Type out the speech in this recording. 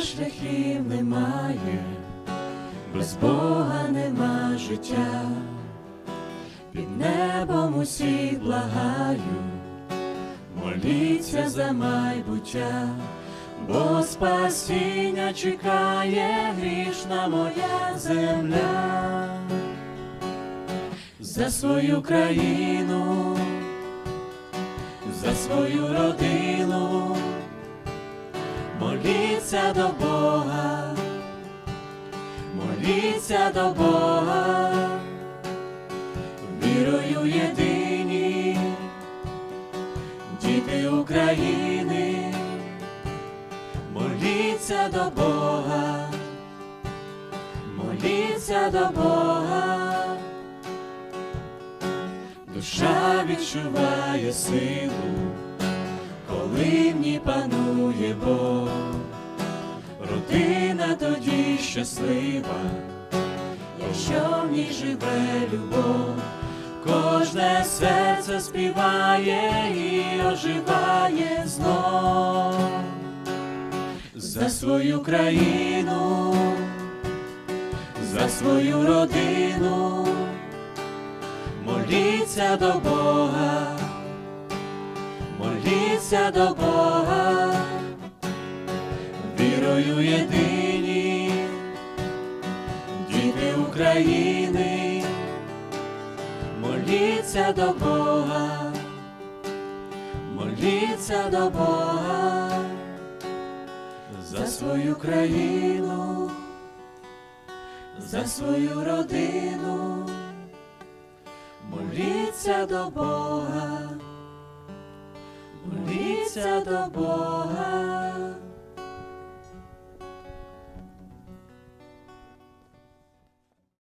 Шляхів немає, без Бога нема життя, під небом усіх благаю, моліться за майбуття, бо спасіння чекає грішна моя земля, за свою країну, за свою родину. Моліться до Бога, моліться до Бога, вірою єдині, діти України, моліться до Бога, моліться до Бога, душа відчуває силу коли в ній панує Бог, щаслива, якщо в ній живе любов, кожне серце співає і оживає знов за свою країну, за свою родину, моліться до Бога моліться до Бога, вірою єдині, діти України, моліться до Бога, моліться до Бога за свою країну, за свою родину, моліться до Бога. Моліться до Бога.